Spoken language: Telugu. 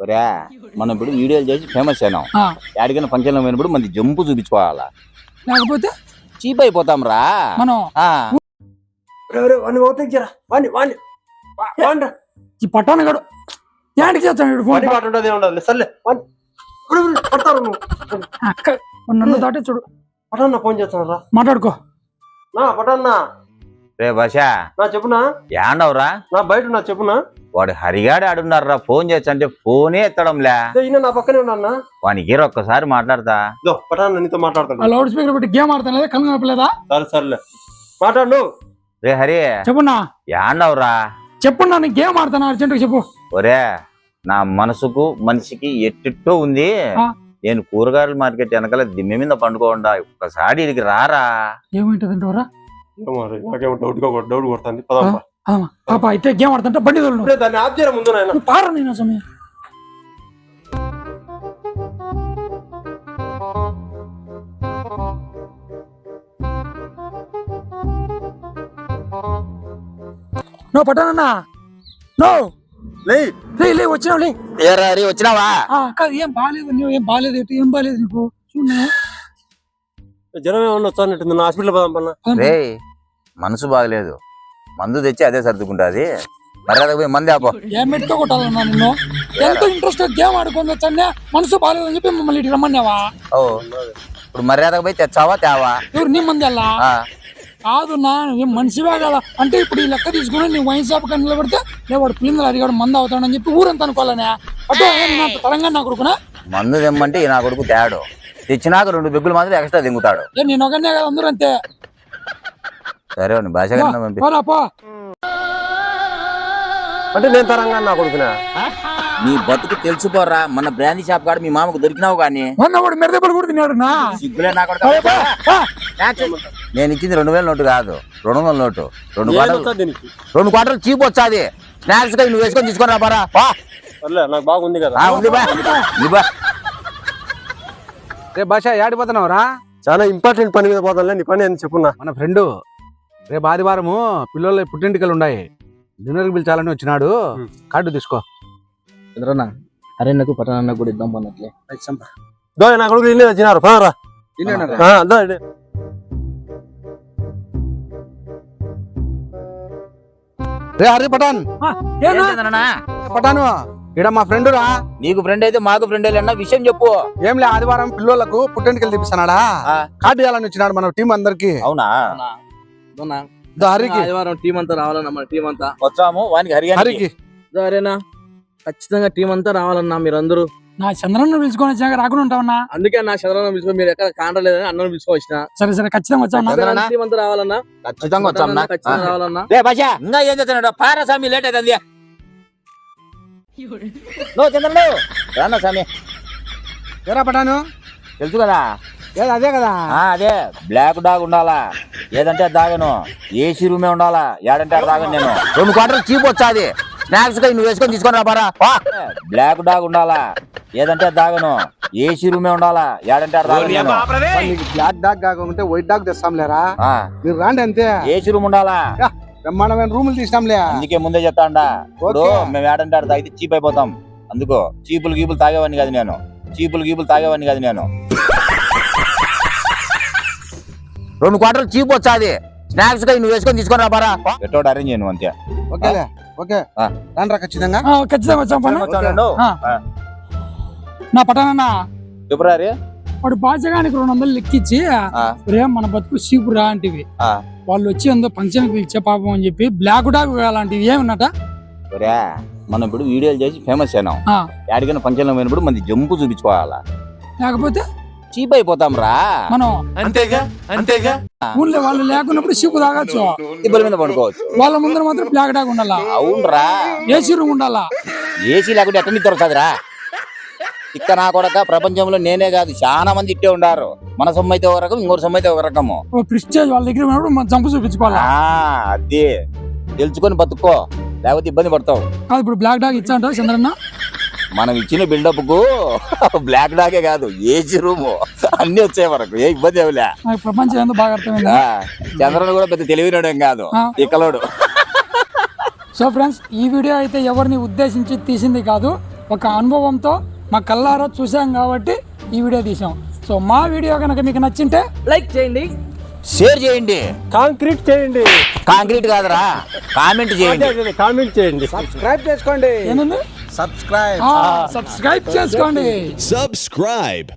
ఒరే మనం ఇప్పుడు వీడియోలు చేసి ఫేమస్ అయినాం. ఆ, యాడికైనా ఫంక్షన్లో పోయినప్పుడు మంది జంపు చూపించుకోవాలా? లేకపోతే చీప్ అయిపోతాం రా. మనం ఆ, వాడిని ఓపెన్ చేయరా వాడిని వాడిని వా- వాడిని రా. ఈ పట్టాను గడు. ఫోన్ మాట ఉండదు. సర్లే పడతారు నువ్వు. అక్క నన్ను దాటే చూడు. పటాన్న ఫోన్ చేస్తాను రా. మాట్లాడుకో. నా పటాన్న. రే భాష నా చెప్పునా? యాండవరా నా బయట నా చెప్పునా? వాడు హరిగాడు ఆడున్నారా ఫోన్ అంటే ఫోనే ఎత్తడంలే. ఇదో ఈయన నా పక్కనే ఉన్నా వానికి ఒక్కసారి మాట్లాడతా. ఇదో పటాన్న నీతో ఆ మాట్లాడతాను లౌడ్ స్పీకర్ పెట్టి గేమ్ ఆడతాను సరే సర్లే. మాట్లాడు. రే హరి. చెప్పున్నా? యాండవరా చెప్పున్నా నీకు గేమ్ ఆడతాను? అర్జెంట్గా చెప్పు. ఒరే నా మనసుకు మనిషికి ఎట్టిట్టో ఉంది. నేను కూరగాయల మార్కెట్ వెనకాల దిమ్మె మీద పండుకోండా ఒక్కసారి ఇడికి రారా. ఏమింటది అంటారా ఏమో రే, నాకేమో డౌట్ డౌట్ కొడుతుంది. పదమ్మా పాప అయితే గేమ్ ఆడుతుంటే బండి తోలు దాన్ని చేయరా ముందు నాయన? పారా నేను సమయం. నువ్వు పట్టానన్నా. నో. లే లే లే వచ్చినావు లే. ఏరా హరి వచ్చినావా? ఆ, కాదు ఏం బాగాలేదు నువ్వు ఏం బాగాలేదు ఏం బాగాలేదు నీకు? చూడు జ్వరం ఏమన్నా వచ్చానట్టుంది నా హాస్పిటల్ పదాం పన్నా. రే మనసు బాగలేదు. మందు తెచ్చి అదే సర్దుకుంటాది. మర్యాదకు పోయి మంది ఆపో. ఏం మెట్టుతో కొట్టాలన్నా నిన్ను? ఎంతో ఇంట్రెస్ట్ గేమ్ ఆడుకొని వచ్చానే మనసు బాగాలేదు అని చెప్పి మమ్మల్ని ఇటు రమ్మన్నావా? ఓ ఇప్పుడు మర్యాదకు పోయి తెచ్చావా తేవా? ఎవరు నీ మంది అల్లా? ఆ, కాదు నా మనిషివే కదా అంటే ఇప్పుడు ఈ లెక్క తీసుకుని నీ వైన్ షాప్ కానీ నిలబడితే లే వాడు పిల్లలు అడిగాడు మంది అవుతాడని చెప్పి ఊరంతా అనుకోవాలనే. అటు తెలంగాణ నా కొడుకునా? మందు తెమ్మంటే ఈ నా కొడుకు తేడు. తెచ్చినాక రెండు బిగ్గులు మాత్రం ఎక్స్ట్రా దింగుతాడు ఏ నేను ఒకనే కదా అందరూ అంతే. సరే వాడిని భాష పంపి. అంటే నేను తరంగా నా కొడుకునా? నీ బతుకు తెలుసుకోరా మన బ్రాందీ షాప్ కాడ మీ మామకు దొరికినావు కానీ. మొన్న వాడు మెరదెబ్బలు కూడా తిన్నాడు నా. సిగ్గులే నా కొడుకు. పోరా, పో, పో. నేను ఇచ్చింది రెండు వేల నోటు కాదు రెండు వందల నోటు. రెండు క్వార్టర్లు రెండు క్వార్టర్లు చీప్ వచ్చాది. స్నాక్స్గా నువ్వు వేసుకొని తీసుకొని రాబారా నాకు బాగుంది కదా. ఆ, ఉంది బా ఉంది బా రే భాష ఏడిపోతున్నావురా చాలా ఇంపార్టెంట్ పని మీద పోతానులే నీ పని అని చెప్పున్నా మన ఫ్రెండ్. రేపు ఆదివారము పిల్లల పుట్టింటికలు ఉన్నాయి డిన్నర్కి పిలిచాలని వచ్చినాడు. కార్డు తీసుకో. చంద్రన్న అరణ్యకు పట్టణాన్న కూడా ఇద్దాం అన్నట్లే. దో నా కొడుకు ఇల్లు వచ్చినారు. రే. హరి పటాన్ ఆ, ఏనా? ఏంటన్నా? పటాను ఇడ మా ఫ్రెండ్ రా. నీకు ఫ్రెండ్ అయితే మాకు ఫ్రెండ్ అన్న విషయం చెప్పు. ఏంలే ఆదివారం పిల్లలకు పుట్టింటికలు తీపిస్తున్నాడా ఆ. కార్డు ఇవ్వాలని వచ్చినాడు మన టీం అందరికి. అవునా? దో హరికి. ఆదివారం టీం అంతా రావాలన్నా మన టీం అంతా. వచ్చాము. వానికి హరికి సరేనా ఖచ్చితంగా టీం అంతా రావాలన్నా మీరందరూ. నా చంద్రన్న పిలుచుకొని వచ్చాక రాకుండా ఉంటావన్నా? అందుకే నా చంద్రన్న పిలుచుకో మీరు ఎక్కడ కాండలేదని అన్నను పిలుచుకోవచ్చిన సరే సరే ఖచ్చితంగా వచ్చావన్నా? చంద్రన్న? టీం అంతా రావాలన్నా? ఖచ్చితంగా వచ్చాం ఖచ్చితంగా రావాలన్నా. భాష ఇంకా ఏం చేస్తున్నాడు? పారా స్వామి లేట్ అవుతుంది నో చంద్రుడు రానా స్వామి? ఏరా పటాను? తెలుసు కదా? ఏది అదే కదా. ఆ, అదే. బ్లాక్ డాగ్ ఉండాలా? ఏదంటే అది తాగను. ఏసీ రూమే ఉండాలా? ఏడంటే అది తాగను నేను. రెండు క్వార్టర్లు చీప్ వచ్చాది. స్నాక్స్గా నువ్వు వేసుకొని తీసుకొని రాబారా బ్లాక్ డాగ్ ఉండాలా? ఏదంటే అది తాగను. ఏసీ రూమే ఉండాలా? ఏడంటే బ్లాక్ డాగ్ కాకుంటే వైట్ డాగ్ తెస్తాంలేరా మీరు రాండి అంతే. ఏసీ రూమ్ ఉండాలా? బ్రహ్మాండమైన రూములు తీసినాంలే అందుకే ముందే చెప్తాండా ఇప్పుడు. మేము ఏడంటే తాగితే చీప్ అయిపోతాం. అందుకో చీపులు గీపులు తాగేవాడిని కాదు నేను. చీపులు గీపులు తాగేవాడిని కాదు నేను. రెండు క్వార్టర్లు చీప్ వచ్చాది స్నాక్స్గా నువ్వు వేసుకొని తీసుకొని రాబారా? ఎట్టోడు అరేంజ్ చేయను అంతే ఓకేలే ఓకే. ఆ. రండి ఖచ్చితంగా. ఆ, ఖచ్చితంగా వచ్చాం. నా పట్టానన్నా చెప్పురా రే వాడు బాచగానికి రెండు వందలు లెక్కించి ఆ. రే మన బతుకు సీపు రా అంటివి. ఆ. వాళ్ళు వచ్చి ఎంతో ఫంక్షన్ పిలిచే పాపం అని చెప్పి బ్లాక్ డాగ్ అలాంటివి ఏమన్నట? ఒరే మనం ఇప్పుడు వీడియోలు చేసి ఫేమస్ అయినాం. ఆ. యాడికైనా ఫంక్షన్లో పోయినప్పుడు మంది జంపు చూపించుకోవాలా? లేకపోతే చీప్ అయిపోతాం రా. మనం అంతేగా? అంతేగా? ఊళ్ళో వాళ్ళు లేకున్నప్పుడు సీపు తాగొచ్చు. ఇబ్బల మీద పడుకోవచ్చు. వాళ్ళ ముందర మాత్రం బ్లాక్ డాగ్ ఉండాలా? అవునరా. ఏసీ రూమ్ ఉండాలా? ఏసీ లేకుంటే ఎట్ట నిద్ర వస్తుందిరా? ఇక్క నా కొడక ప్రపంచంలో నేనే కాదు చాలా మంది ఇట్టే ఉండారు. మన సొమ్ము అయితే ఒక రకం ఇంకోటి సొమ్ము అయితే ఒక రకము. ఓ ప్రిస్టేజ్ వాళ్ళ దగ్గర ఉన్నప్పుడు మనం జంపు చూపించుకోవాలా? ఆ, అది. తెలుసుకొని బతుక్కో. లేకపోతే ఇబ్బంది పడతావు. కాదు ఇప్పుడు బ్లాక్ డాగ్ ఇచ్చా చంద్రన్న? మనం ఇచ్చిన బిల్డప్కు బ్లాక్ డాగే కాదు ఏసీ రూమ్ అన్ని వచ్చే వరకు ఏ ఇబ్బంది ఏమిలే ప్రపంచం ఏందో బాగా అర్థమైంది? ఆ, చంద్రన్ కూడా పెద్ద తెలివినోడేం కాదు. ఇక్కలోడు. సో ఫ్రెండ్స్ ఈ వీడియో అయితే ఎవరిని ఉద్దేశించి తీసింది కాదు ఒక అనుభవంతో మా కళ్ళారా చూసాం కాబట్టి ఈ వీడియో తీసాం సో మా వీడియో కనుక మీకు నచ్చింటే లైక్ చేయండి షేర్ చేయండి. కాంక్రీట్ చేయండి. కాంక్రీట్ కాదురా కామెంట్ చేయండి. కామెంట్ చేయండి. సబ్స్క్రైబ్ చేసుకోండి. ఏంటండి? సబ్స్క్రైబ్ సబ్స్క్రైబ్ చేసుకోండి Subscribe.